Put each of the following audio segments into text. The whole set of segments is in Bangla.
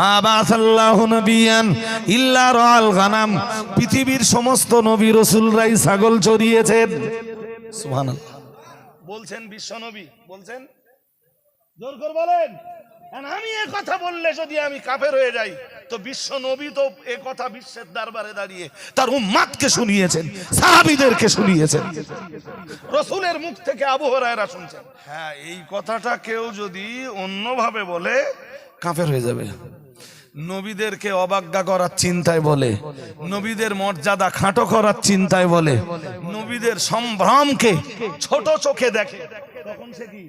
মা বাসাল্লাহু নবিয়ান ইল্লা রাল গানাম। পৃথিবীর সমস্ত নবী রসুলরাই ছাগল চড়িয়েছেন। সুবহানাল্লাহ। বলছেন জোর করে বলেন। আমি এ কথা বললে যদি আমি কাফের হয়ে যাই তো বিশ্ব নবী তো এ কথা বিশ্বের দরবারে দাঁড়িয়ে তার উম্মাদকে শুনিয়েছেন সাহাবীদেরকে শুনিয়েছেন। রসুলের মুখ থেকে আবু হরায়রা শুনছেন। হ্যাঁ এই কথাটা কেউ যদি অন্যভাবে বলে কাফের হয়ে যাবে। নবীদেরকে অবাজ্ঞা করার চিন্তায় বলে, নবীদের মর্যাদা খাটো করার চিন্তায় বলে, নবীদের সম্ভ্রমকে ছোট চোখে দেখে। তখন সে কি?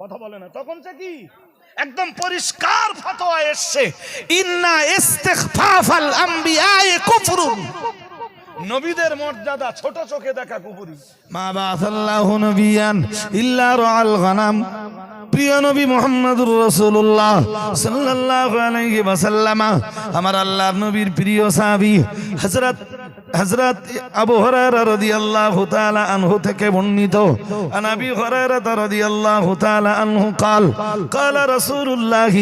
কথা বলে না। তখন সে কি? একদম পরিষ্কার ফতোয়া এসছে। ইন্না ইস্তিগফাফাল আম্বিয়ায়ে কুফরুন। নবীদের মর্যাদা ছোট চোখে দেখা কুপুরি মা বাসাল্লাহু নবিয়ান ইল্লা রাল গানাম। প্রিয় নবী মোহাম্মদুর আলাইহি ওয়াসাল্লাম আমার আল্লাহ নবীর প্রিয় সাহাবী হযরত হযরত আবু হুরায়রা রাদিয়াল্লাহু তাআলা আনহু থেকে বর্ণিত আন আবি হুরায়রা রাদিয়াল্লাহু তাআলা আনহু قال قال رسول الله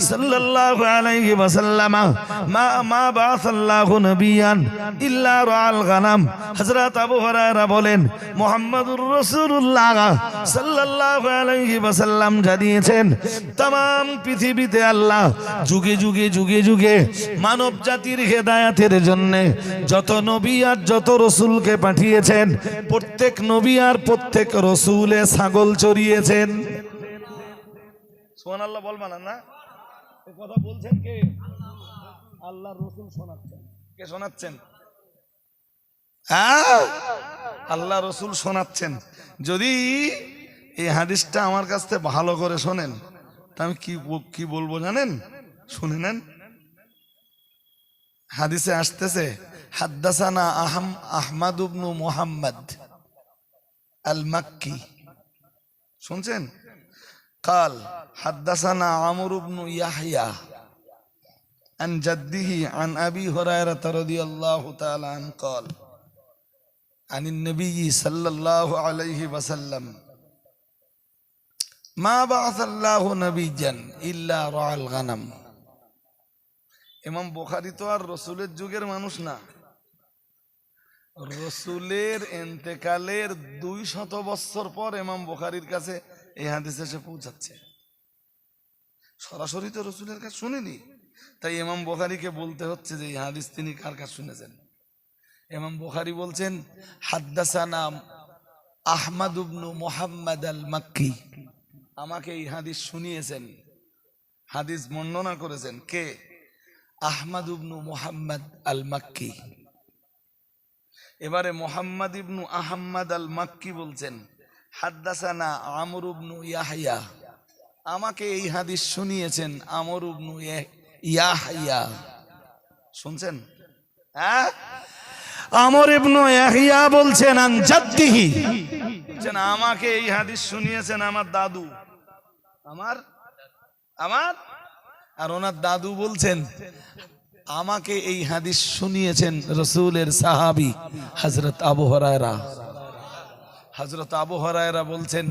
صلى الله عليه وسلم ما ما بعث الله نبيا الا رعى الغنم হযরত আবু হুরায়রা বলেন মুহাম্মদুর রাসূলুল্লাহ সাল্লাল্লাহু আলাইহি ওয়াসাল্লাম জানিয়েছেন तमाम পৃথিবীতে আল্লাহ যুগে যুগে যুগে যুগে মানব জাতির হেদায়াতের জন্য যত নবী আর যত রসুলকে পাঠিয়েছেন, প্রত্যেক নবী আর প্রত্যেক রসুলে ছাগল চড়িয়েছেন। সোহান আল্লাহ বলবা না। না কথা বলছেন কে? আল্লাহ রসুল শোনাচ্ছেন। কে শোনাচ্ছেন? হ্যাঁ? আল্লাহ রসুল শোনাচ্ছেন। যদি এই হাদিসটা আমার কাছ থেকে ভালো করে শোনেন, তা আমি কি কি বলব জানেন? শুনে নেন। হাদিসে আসতেছে হাদ্দাসানা আহম আহমাদ ইবনু মুহাম্মদ আল মাক্কি শুনছেন قال حدثنا عمرو بن يحيى عن جده عن ابي هريره رضي الله تعالى عنه قال عن النبي صلى الله عليه وسلم ما بعث الله نبيا الا رعى الغنم ইমাম বুখারী তো আর রসুলের যুগের মানুষ না রসুলের এন্তেকালের দুই শত বছর পর এমাম বুখারীর কাছে এই হাদিস এসে পৌঁছাচ্ছে। সরাসরি তো রসুলের কাছে শুনিনি। তাই এমাম বোখারিকে বলতে হচ্ছে যে এই হাদিস তিনি কার কাছে শুনেছেন? এমাম বোখারি বলছেন, হাদ্দাসানা আহমদ ইবনু মুহাম্মদ আল মাক্কি আমাকে এই হাদিস শুনিয়েছেন। হাদিস বর্ণনা করেছেন কে? আহমদ ইবনু মুহাম্মদ আল মাক্কি এবারে মোহাম্মদ ইবনু আহম্মদ আল মাক্কি বলছেন, হাদ্দাসানা আমর ইবনু ইয়াহইয়া। আমাকে এই হাদিস শুনিয়েছেন আমর ইবনু ইয়া- ইয়াহইয়া। শুনছেন? হ্যাঁ? আমর ইবনু ইয়াহইয়া বলছেন, আন জাদ্দিহি। বলছেন, আমাকে এই হাদিস শুনিয়েছেন আমার দাদু। আমার? আমার? আর ওনার দাদু বলছেন আমাকে এই হাদিস শুনিয়েছেন রসুলের সাহাবি হজরত আবু হরায়রা। হজরত আবু হরায়রা বলছেন,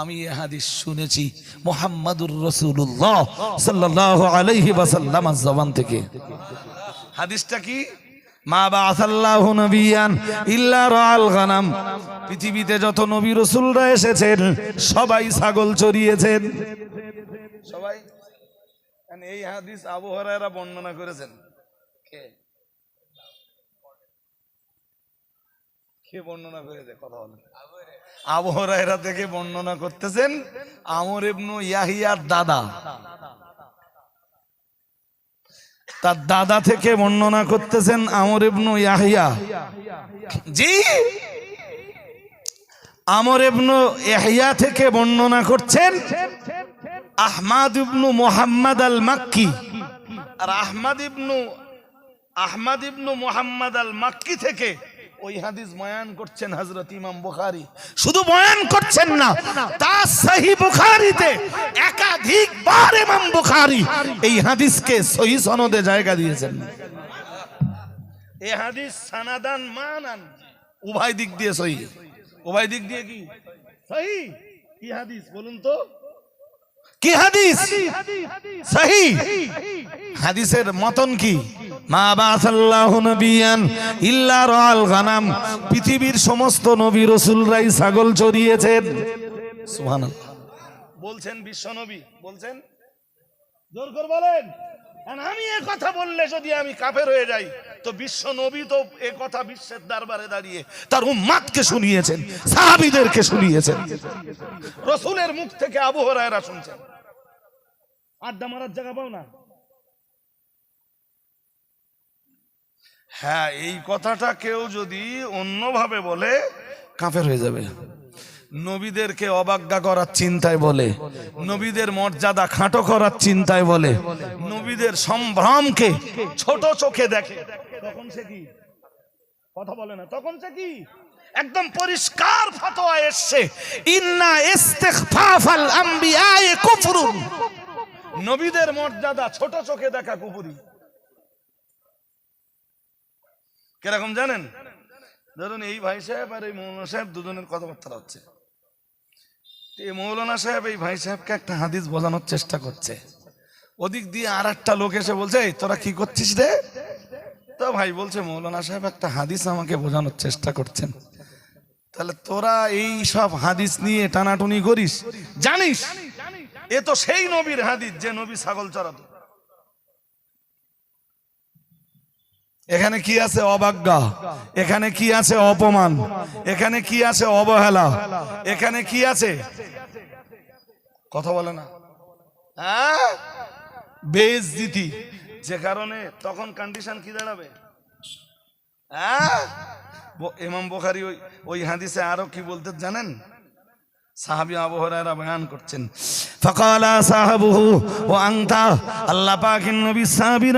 আমি এই হাদিস শুনেছি মোহাম্মদুর রসুল্লাহ সাল্লাহ আলাইহি ওয়াসাল্লাম জবান থেকে। হাদিসটা কি? মা বাসাল্লাহু নবিয়ান ইল্লা রাল গানাম। পৃথিবীতে যত নবী রসুলরা এসেছেন, সবাই ছাগল চড়িয়েছেন। সবাই? এই হাদিস আবু বর্ণনা করেছেন। কে? কে বর্ণনা করেছে? কথা বলেন। আবু হরায়রা থেকে বর্ণনা করতেছেন আমর ইবনু ইয়াহিয়ার দাদা। তার দাদা থেকে বর্ণনা করতেছেন আমর ইবনু ইয়াহিয়া। জি। আমর ইবনু ইয়াহিয়া থেকে বর্ণনা করছেন আহমাদ ইবনু মোহাম্মদ আল মাক্কি আর আহমাদ ইবনু আহমাদ ইবনু মোহাম্মদ আল মাক্কি থেকে ওই হাদিস বয়ান করছেন হযরত ইমাম বুখারী। শুধু বয়ান করছেন না, তা সহি বুখারীতে একাধিকবার ইমাম বুখারী এই হাদিসকে সহি সনদে জায়গা দিয়েছেন। এই হাদিস সানাদান মানান। উভয় দিক দিয়ে সহি। উভয় দিক দিয়ে কি? সহি। কি হাদিস? বলুন তো। কি হাদিস? সহি। হাদিসের মতন কি? পৃথিবীর সমস্ত নবী রসুলরাই ছাগল চড়িয়েছেন। বলছেন বিশ্ব নবী, বলছেন? জোর করে বলেন। আমি এ কথা বললে যদি আমি কাফের হয়ে যাই তো বিশ্ব নবী তো এ কথা বিশ্বের দরবারে দাঁড়িয়ে তার উম্মাদকে শুনিয়েছেন, সাহাবীদেরকে শুনিয়েছেন। রসুলের মুখ থেকে আবু হরায়রা শুনছেন। আড্ডা মারার জায়গা পাও না? হ্যাঁ এই কথাটা কেউ যদি অন্যভাবে বলে, কাফের হয়ে যাবে। নবীদেরকে অবাজ্ঞা করার চিন্তায় বলে, নবীদের মর্যাদা খাটো করার চিন্তায় বলে, নবীদের সম্ভ্রমকে ছোট চোখে দেখে। তখন সে কি? কথা বলে না। তখন সে কি? একদম পরিষ্কার ফতোয়া এসছে। ইন্না ইস্তিগফাফাল আম্বিয়ায়ে কুফরুন। নবীদের মর্যাদা ছোট চোখে দেখা কুফরি। কীরকম জানেন? ধরুন এই ভাই সাহেব আর এই মৌলানা সাহেব দুজনের কথাবার্তা হচ্ছে। এই মৌলানা সাহেব, এই ভাই সাহেবকে একটা হাদিস বোঝানোর চেষ্টা করছে। ওদিক দিয়ে আর একটা লোক এসে বলছে তোরা কি করছিস রে? তো ভাই বলছে, মৌলানা সাহেব, একটা হাদিস আমাকে বোঝানোর চেষ্টা করছেন। তাহলে তোরা এই সব হাদিস নিয়ে টানাটুনি করিস। জানিস? এ তো সেই নবীর হাদিস যে নবী ছাগল চড়াতো। এখানে কি আছে অবাজ্ঞা এখানে কি আছে অপমান? এখানে কি আছে অবহেলা? এখানে কি আছে? কথা বলে না। হ্যাঁ? বেইজ্জতি। যে কারণে তখন কন্ডিশন কি দাঁড়াবে? হ্যাঁ? ইমাম বোখারি ওই ওই হাদিসে আরও কি বলতে জানেন? সাহাবি আবু হুরায়রা বয়ান করছেন ও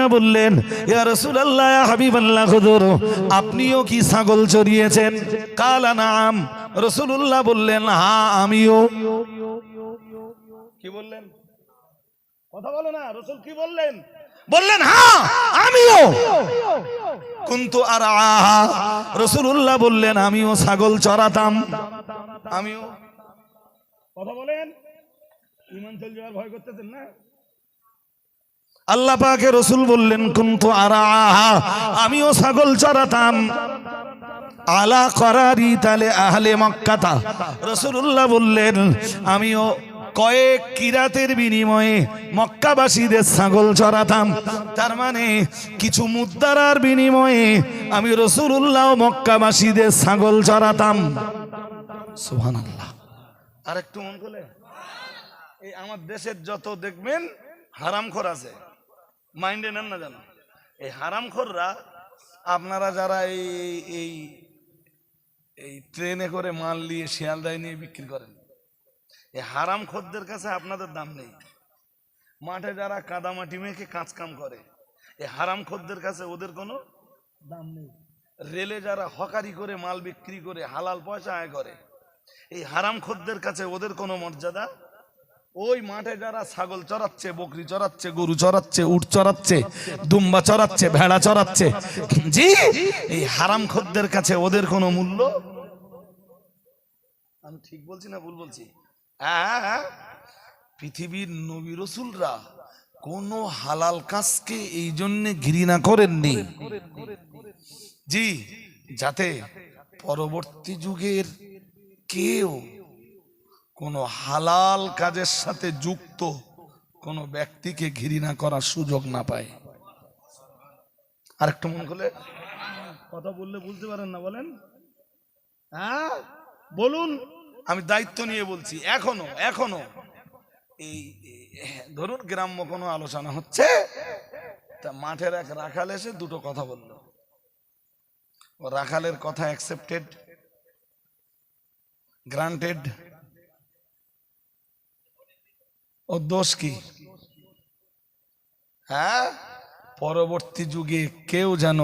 বললেন আপনিও কি ছাগল চড়িয়েছেন কালা নাম রাসূলুল্লাহ বললেন হ্যাঁ আমিও। কি বললেন? কথা বলো না, রসুল কি বললেন? বললেন হ্যাঁ আমিও। কিন্তু আর আহা রসুল্লাহ বললেন আমিও ছাগল চড়াতাম। আমিও। কথা বলেন। ইমান চল যাওয়ার ভয় করতেছেন না? আল্লাহ পাকে রসুল বললেন কিন্তু আর আহা আমিও ছাগল চড়াতাম। আলা করারি তালে আহলে মক্কাতা। রসুল্লাহ বললেন আমিও কয়েক কিরাতের বিনিময়ে মক্কাবাসীদের ছাগল চড়াতাম। তার মানে কিছু মুদ্রার বিনিময়ে আমি রসুল্লাহ মক্কাবাসীদের ছাগল চড়াতাম। আর একটু মন করলে এই আমার দেশের যত দেখবেন হারামখোর আছে। মাইন্ডে নেন না জানো এই হারামখোররা আপনারা যারা এই এই এই ট্রেনে করে মাল নিয়ে শিয়ালদায় নিয়ে বিক্রি করেন এই হারাম খদ্দের কাছে আপনাদের দাম নেই। মাঠে যারা কাদামাটি মেখে কাজ কাম করে এই হারাম খদ্দের কাছে ওদের কোনো দাম নেই। রেলে যারা হকারি করে, মাল বিক্রি করে, হালাল পয়সা আয় করে, এই হারাম খদ্দের কাছে ওদের কোনো মর্যাদা ওই মাঠে যারা ছাগল চড়াচ্ছে, বকরি চড়াচ্ছে, গরু চড়াচ্ছে, উট চড়াচ্ছে, দুম্বা চড়াচ্ছে, ভেড়া চড়াচ্ছে, জি, এই হারাম খদ্দের কাছে ওদের কোনো মূল্য? আমি ঠিক বলছি না ভুল বলছি। পৃথিবীর নবী রসুলরা কোন হালাল কাজকে এই জন্যে ঘৃণা করেননি। জি, যাতে পরবর্তী যুগের কেউ কোনো হালাল কাজের সাথে যুক্ত কোনো ব্যক্তিকে ঘৃণা করার সুযোগ না পায়। আরেকটু মন করলে কথা বললে বুঝতে পারেন না, বলেন। হ্যাঁ বলুন। আমি দায়িত্ব নিয়ে বলছি, এখনও এখনও। এই ধরুন গ্রাম্য কোনো আলোচনা হচ্ছে, তা মাঠের এক রাখাল এসে দুটো কথা বলল। ও রাখালের কথা অ্যাকসেপ্টেড গ্রান্টেড ও দোষ কি? হ্যাঁ? পরবর্তী যুগে কেউ যেন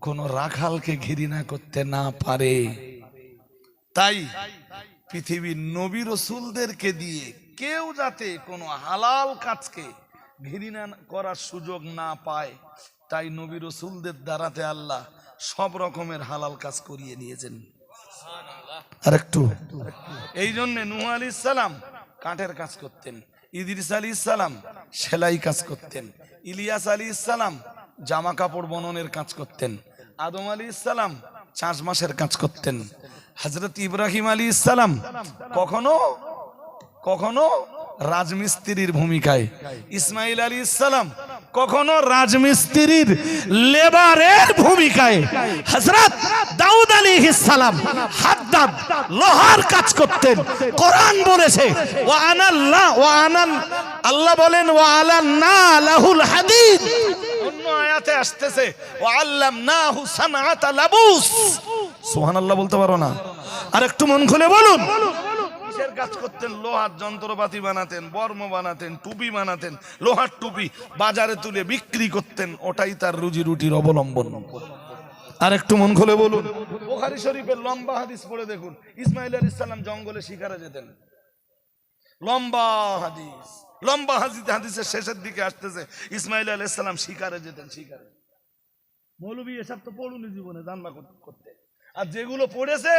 কোন রাখালকে ঘৃণা করতে না পারে। তাই পৃথিবীর নবী রসুলদেরকে দিয়ে কেউ যাতে কোনো হালাল কাজকে ঘৃণা করার সুযোগ না পায়, তাই নবী রসুলদের দ্বারাতে আল্লাহ সব রকমের হালাল কাজ করিয়ে নিয়েছেন। আর একটু এই জন্য নুহ আলী সালাম কাঠের কাজ করতেন, ইদিরিস আলী ইসালাম সেলাই কাজ করতেন, ইলিয়াস আলী ইসালাম জামা কাপড় বননের কাজ করতেন, আদম আলী ইসালাম চাষ মাসের কাজ করতেন। হজরত ইব্রাহিম আলী ইসালাম কখনো কখনো রাজমিস্ত্রির ভূমিকায়। ইসমাইল আলী ইসালাম কখনো রাজমিস্ত্রির লেবারের ভূমিকায়। হজরত দাউদ আলী ইসালাম হাদ্দাদ লোহার কাজ করতেন, কোরআন বলেছে ও আনাল্লাহ ও আনাল আল্লাহ বলেন ও আলান্না লাহুল হাদিদ। আসতেছে। ও না লাবুস। সুবহানাল্লাহ বলতে পারো না। আর একটু মন খুলে বলুন। বিক্রি করতেন, ওটাই তার রুজি রুটির অবলম্বন আর একটু মন লম্বা হাদিস দেখুন। ইসমাইল জঙ্গলে শিকারে যেতেন। লম্বা হাদিস। লম্বা হাদিস হাদিসের শেষের দিকে আসতেছে। ইসমাইল আলী ইসলাম শিকারে যেতেন, শিকারে। মৌলবী, এসব তো পড়ুনি জীবনে, জানবা করতে। আর যেগুলো পড়েছে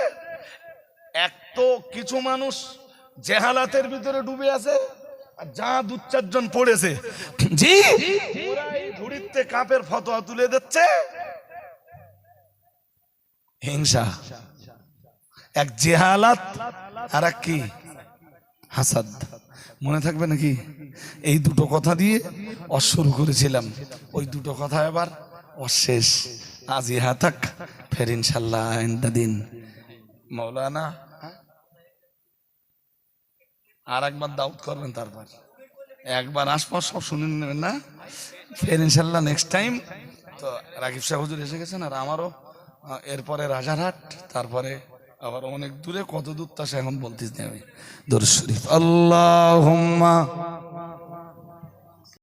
এক তো কিছু মানুষ জেহালাতের ভিতরে ডুবে আছে, আর যা দু চারজন পড়েছে। জি কাপের ফতোয়া তুলে দিচ্ছে। হিংসা। এক জেহালাত, আর এক কি? হাসাদ। মনে থাকবে নাকি? এই দুটো কথা দিয়ে অশুরু করেছিলাম। ওই দুটো কথা এবার অশেষ। আজ ইহা থাক, ফের ইনশাল্লাহ দিন। মৌলানা, আর একবার দাউদ করবেন তারপর। একবার আসপর সব শুনে নেবেন না। ফের ইনশাল্লাহ নেক্সট টাইম তো রাকিব শাহ হুজুর এসে গেছেন আর আমারও এরপরে রাজারহাট, তারপরে আবার অনেক দূরে কত দূর তা এখন বলতেছি আমি। দরুদ শরীফ। আল্লাহুম্মা